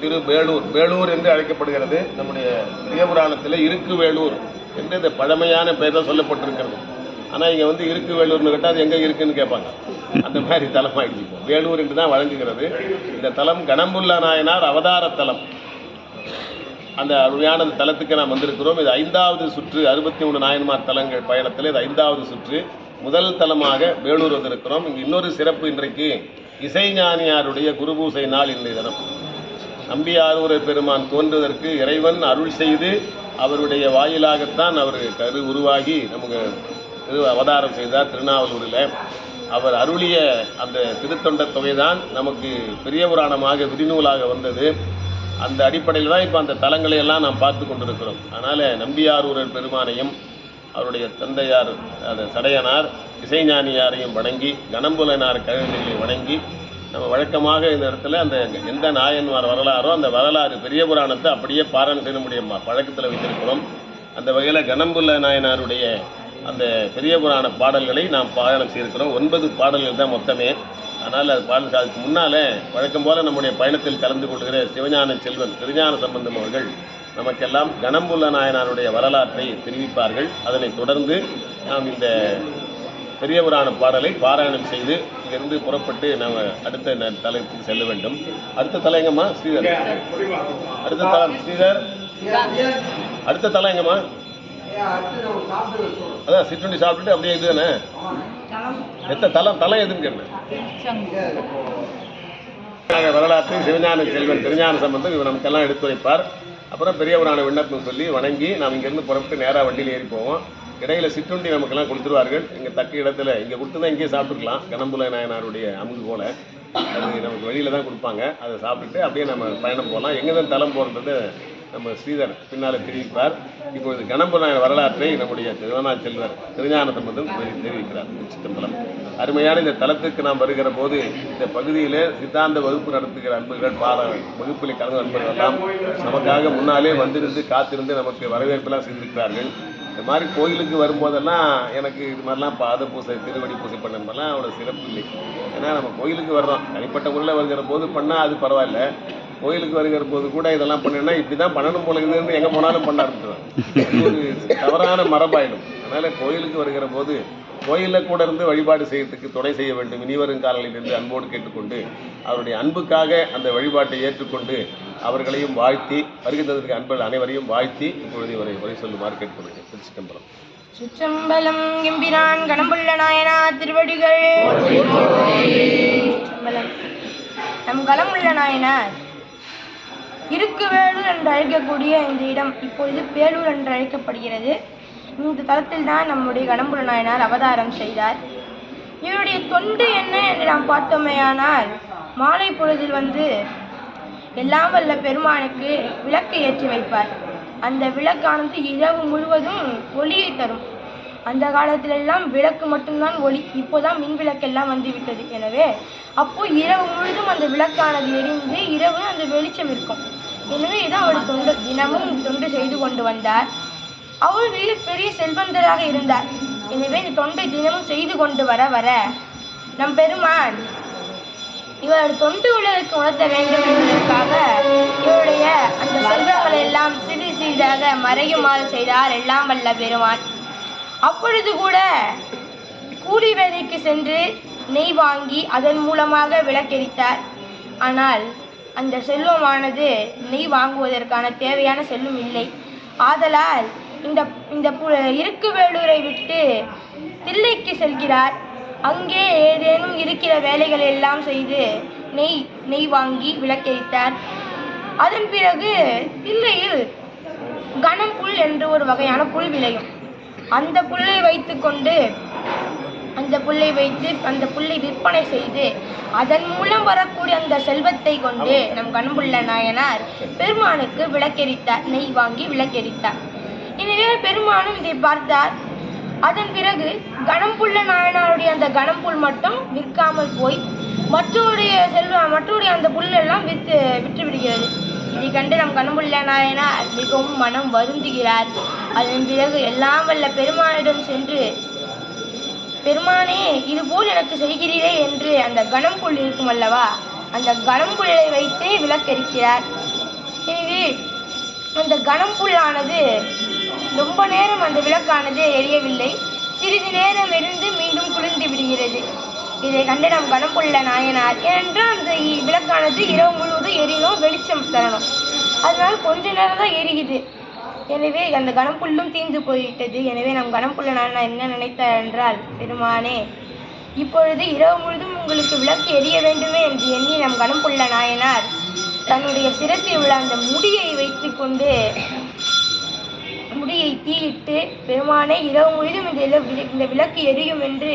திரு வேலூர் வேலூர் என்று அழைக்கப்படுகிறது. நம்முடைய பெரிய இருக்கு வேலூர் என்று இந்த பழமையான பெயர் தான் சொல்லப்பட்டிருக்கிறது. ஆனால் இங்கே வந்து இருக்கு வேலூர்னு கேட்டால் அது எங்கே இருக்குன்னு கேட்பாங்க. அந்த மாதிரி தலம் ஆயிடுச்சு. வேலூர் என்று தான் வழங்குகிறது. இந்த தலம் கணம்புல்லா நாயனார் அவதார தலம். அந்த அருமையான தலத்துக்கு நாம் வந்திருக்கிறோம். இது ஐந்தாவது சுற்று அறுபத்தி மூணு நாயன்மார் தலங்கள் பயணத்தில் இது ஐந்தாவது சுற்று. முதல் தலமாக வேலூர் வந்திருக்கிறோம். இங்கே இன்னொரு சிறப்பு இன்றைக்கு இசைஞானியாருடைய குருபூசை நாள் இன்றைய தினம். நம்பியாரூர பெருமான் தோன்றுவதற்கு இறைவன் அருள் செய்து அவருடைய வாயிலாகத்தான் அவர் கரு உருவாகி நமக்கு திரு அவதாரம் செய்தார் திருநாவலூரில். அவர் அருளிய அந்த திருத்தொண்ட தொகைதான் நமக்கு பெரிய புராணமாக விதிநூலாக வந்தது. அந்த அடிப்படையில் தான் இப்போ அந்த தலங்களை எல்லாம் நாம் பார்த்து கொண்டிருக்கிறோம். அதனால் நம்பியாரூரர் பெருமானையும் அவருடைய தந்தையார் அந்த சடையனார் இசைஞானியாரையும் வணங்கி கணம்புலனார் கழகங்களை வணங்கி நம்ம வழக்கமாக இந்த இடத்துல அந்த எந்த நாயன்மார் வரலாறோ அந்த வரலாறு பெரிய புராணத்தை அப்படியே பாராயணம் செய்ய முடியும் பழக்கத்தில் வைத்திருக்கிறோம். அந்த வகையில் கணம்புல நாயனாருடைய அந்த பெரிய புராண பாடல்களை நாம் பாராயணம் செய்திருக்கிறோம். ஒன்பது பாடல்கள் தான் மொத்தமே. அதனால் அது பாடல் அதுக்கு முன்னால் வழக்கம் போல் நம்முடைய பயணத்தில் கலந்து கொள்கிற சிவஞான செல்வன் திருஞான சம்பந்தம் அவர்கள் நமக்கெல்லாம் கணம்புள்ள நாயனாருடைய வரலாற்றை தெரிவிப்பார்கள். அதனைத் தொடர்ந்து நாம் இந்த பெரிய புராண பாடலை பாராயணம் செய்து இங்கிருந்து புறப்பட்டு நாம் அடுத்த ந- செல்ல வேண்டும். அடுத்த தலை எங்கம்மா ஸ்ரீதர். அடுத்த தலம் ஸ்ரீதர். அடுத்த தலம் எங்கம்மா அதான் சிற்றுண்டி சாப்பிட்டுட்டு அப்படியே இது தானே எத்த தலம் தலம் எதுன்னு கேட்டேன் வரலாற்று சிவஞான செல்வன் திருஞான சம்பந்தம் இவர் நமக்கெல்லாம் எடுத்துரைப்பார். அப்புறம் பெரியவரான விண்ணப்பம் சொல்லி வணங்கி நாம் இங்கேருந்து புறப்பட்டு நேராக வண்டியில் ஏறி போவோம். இடையில சிற்றுண்டி நமக்கெல்லாம் கொடுத்துருவார்கள். இங்கே தக்க இடத்துல இங்கே கொடுத்துதான் இங்கேயே சாப்பிட்டுக்கலாம். கணம்புல நாயனாருடைய அமுகு போல. அது நமக்கு வெளியில தான் கொடுப்பாங்க. அதை சாப்பிட்டுட்டு அப்படியே நம்ம பயணம் போகலாம். எங்கே தான் தலம் போகிறது நம்ம ஸ்ரீதர் பின்னால் தெரிவிப்பார். இப்பொழுது கணம்பு நாயன் வரலாற்றை நம்முடைய திருவண்ணா செல்வர் திருஞான சம்பந்தம் தெரிவிக்கிறார். சித்தம்பலம் அருமையான இந்த தளத்துக்கு நாம் வருகிற போது இந்த பகுதியிலே சித்தாந்த வகுப்பு நடத்துகிற அன்பர்கள் பாட வகுப்பில் கலந்து அன்பர்கள் எல்லாம் நமக்காக முன்னாலே வந்திருந்து காத்திருந்து நமக்கு வரவேற்பெல்லாம் செய்திருக்கிறார்கள் இந்த மாதிரி கோயிலுக்கு வரும்போதெல்லாம் எனக்கு இது மாதிரிலாம் பாத பூசை திருவடி பூசை பண்ண அவ்வளோ சிறப்பு இல்லை. ஏன்னா நம்ம கோயிலுக்கு வர்றோம். தனிப்பட்ட முறையில் வருகிற போது பண்ணால் அது பரவாயில்ல. கோயிலுக்கு வருகிற போது கூட இதெல்லாம் பண்ணேன்னா இப்படி தான் பண்ணணும் போல இருக்குதுன்னு எங்கே போனாலும் பண்ண ஆரம்பிச்சிடுவேன் ஒரு தவறான மரபாயிடும். அதனால் கோயிலுக்கு வருகிற போது கோயிலில் கூட இருந்து வழிபாடு செய்யறதுக்கு துணை செய்ய வேண்டும். இனி வரும் காலங்களில் இருந்து அன்போடு கேட்டுக்கொண்டு அவருடைய அன்புக்காக அந்த வழிபாட்டை ஏற்றுக்கொண்டு அவர்களையும் வாழ்த்தி வருகின்றதற்கு அன்பர்கள் அனைவரையும் வாழ்த்தி இப்பொழுது இவரை உரை சொல்லுமாறு கேட்டுக்கொள்கிறேன். திருச்சிட்டம்பரம் சுச்சம்பலம் எம்பிரான் கணம்புள்ள நாயனா திருவடிகள். நம் களமுள்ள நாயனார் இருக்கு வேலூர் என்று அழைக்கக்கூடிய இந்த இடம் இப்பொழுது பேலூர் என்று அழைக்கப்படுகிறது. இந்த தளத்தில் தான் நம்முடைய கடம்புல நாயனார் அவதாரம் செய்தார். இவருடைய தொண்டு என்ன என்று நாம் பார்த்தோமேயானால் மாலை பொழுதில் வந்து எல்லாம் வல்ல பெருமானுக்கு விளக்கு ஏற்றி வைப்பார். அந்த விளக்கானது இரவு முழுவதும் ஒளியை தரும். அந்த காலத்திலெல்லாம் விளக்கு மட்டும்தான் ஒளி இப்போதான் மின் விளக்கெல்லாம் வந்து விட்டது எனவே அப்போ இரவு முழுதும் அந்த விளக்கானது எரிந்து இரவு அந்த வெளிச்சம் இருக்கும். எனவே இதான் அவர் தொண்டு. தினமும் தொண்டு செய்து கொண்டு வந்தார். அவர் மிக பெரிய செல்வந்தராக இருந்தார். எனவே இந்த தொண்டை தினமும் செய்து கொண்டு வர வர நம் பெருமான் இவர் தொண்டு உலகுக்கு உணர்த்த வேண்டும் என்பதற்காக இவருடைய அந்த செல்வங்களை எல்லாம் சிறிது சிறிதாக மறையுமாறு செய்தார் எல்லாம் வல்ல பெருமான். அப்பொழுது கூட கூலி வேலைக்கு சென்று நெய் வாங்கி அதன் மூலமாக விளக்கெரித்தார். ஆனால் அந்த செல்வமானது நெய் வாங்குவதற்கான தேவையான செல்வம் இல்லை. ஆதலால் இந்த இந்த இருக்கு வேலூரை விட்டு தில்லைக்கு செல்கிறார். அங்கே ஏதேனும் இருக்கிற வேலைகள் எல்லாம் செய்து நெய் நெய் வாங்கி விளக்கெரித்தார் அதன் பிறகு தில்லையில் கனம் புல் என்று ஒரு வகையான புல் விளையும். அந்த புல்லை வைத்துக்கொண்டு அந்த புல்லை வைத்து அந்த புல்லை விற்பனை செய்து அதன் மூலம் வரக்கூடிய அந்த செல்வத்தை கொண்டு நம் கண்புள்ள நாயனார் பெருமானுக்கு விளக்கெரித்தார் நெய் வாங்கி விளக்கெரித்தார் எனவே பெருமானும் இதை பார்த்தார். அதன் பிறகு கணம்புள்ள நாயனாருடைய அந்த கணம்புல் மட்டும் விற்காமல் போய் மற்றவருடைய செல்வ மற்றவருடைய அந்த புல்லெல்லாம் விற்று விற்று விடுகிறது இதை கண்டு நம் கணம்புள்ள நாயனார் மிகவும் மனம் வருந்துகிறார். அதன் பிறகு எல்லாம் வல்ல பெருமானிடம் சென்று பெருமானே இதுபோல் எனக்கு செய்கிறீரே என்று அந்த கணம்புல் இருக்கும் அல்லவா? அந்த கணம்புல்லை வைத்தே விளக்கெரிக்கிறார். எனவே அந்த கணம்புல்லானது ரொம்ப நேரம் அந்த விளக்கானது எரியவில்லை. சிறிது நேரம் இருந்து மீண்டும் குளிர்ந்து விடுகிறது. இதை கண்டு நம் கொள்ள நாயனார் ஏனென்றால் அந்த இ- விளக்கானது இரவு முழுவதும் எரியணும் வெளிச்சம் தரணும். அதனால் கொஞ்ச நேரம் தான் எரியுது. எனவே அந்த கணப்புல்லும் தீர்ந்து போய்விட்டது. எனவே நம் கணப்புள்ள நான் என்ன நினைத்தார் என்றால் பெருமானே இப்பொழுது இரவு முழுதும் உங்களுக்கு விளக்கு எரிய வேண்டுமே என்று எண்ணி நம் கணப்புள்ள நாயனார் தன்னுடைய சிரத்தில் உள்ள அந்த முடியை வைத்துக்கொண்டு தீயிட்டு பெருமானே இரவு முழுதும் இந்த இந்த விளக்கு எரியும் என்று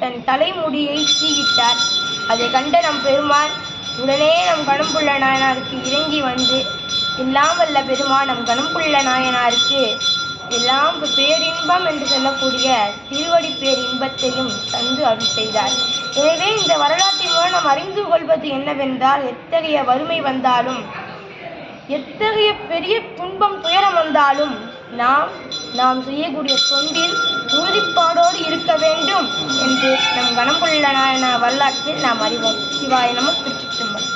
தன் தலைமுடியை தீயிட்டார் அதை கண்ட நம் பெருமான் உடனே நம் கணம்புள்ள நாயனாருக்கு இறங்கி வந்து எல்லாம் வல்ல பெருமான் நம் கணம்புள்ள நாயனாருக்கு எல்லாம் பேரின்பம் என்று சொல்லக்கூடிய திருவடி பேரின்பத்தையும் தந்து அருள் செய்தார். எனவே இந்த வரலாற்றின் மூலம் நாம் அறிந்து கொள்வது என்னவென்றால் எத்தகைய வறுமை வந்தாலும் எத்தகைய பெரிய துன்பம் துயரம் வந்தாலும் நாம் நாம் செய்யக்கூடிய தொண்டில் உறுதிப்பாடோடு இருக்க வேண்டும் என்று நம் கணம்புள்ள நாயன வரலாற்றில் நாம் அறிவோம். சிவாய நம திருச்சிற்றம்பலம்.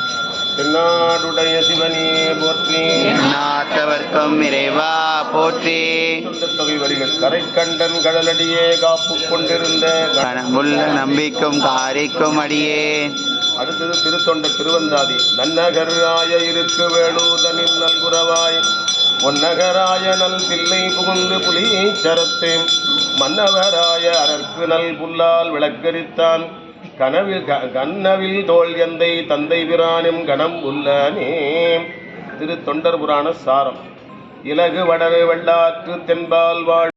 தென்னாடுடைய சிவனே போற்றி. நாட்டவர்க்கும் இறைவா போற்றி. தொகை வரிகள் கரை கண்டன் கடலடியே காப்பு கொண்டிருந்த க- கனமுள்ள நம்பிக்கும் காரிக்கும் அடியே. அடுத்தது திருத்தொண்ட திருவந்தாதி நன்னகர் ஆய இருக்கு வேலூதனின் நல்குறவாய். பொன்னகராய நல் தில்லை புகுந்து புலி சரத்தேன் மன்னவராய அரற்கு நல் புல்லால் விளக்கரித்தான். கனவில் க- கண்ணவில் தோல் எந்தை தந்தை பிரானும் கணம் உள்ளனே. திரு தொண்டர் புராண சாரம் இலகு வடவை வெள்ளாற்று தென்பால் வாழ்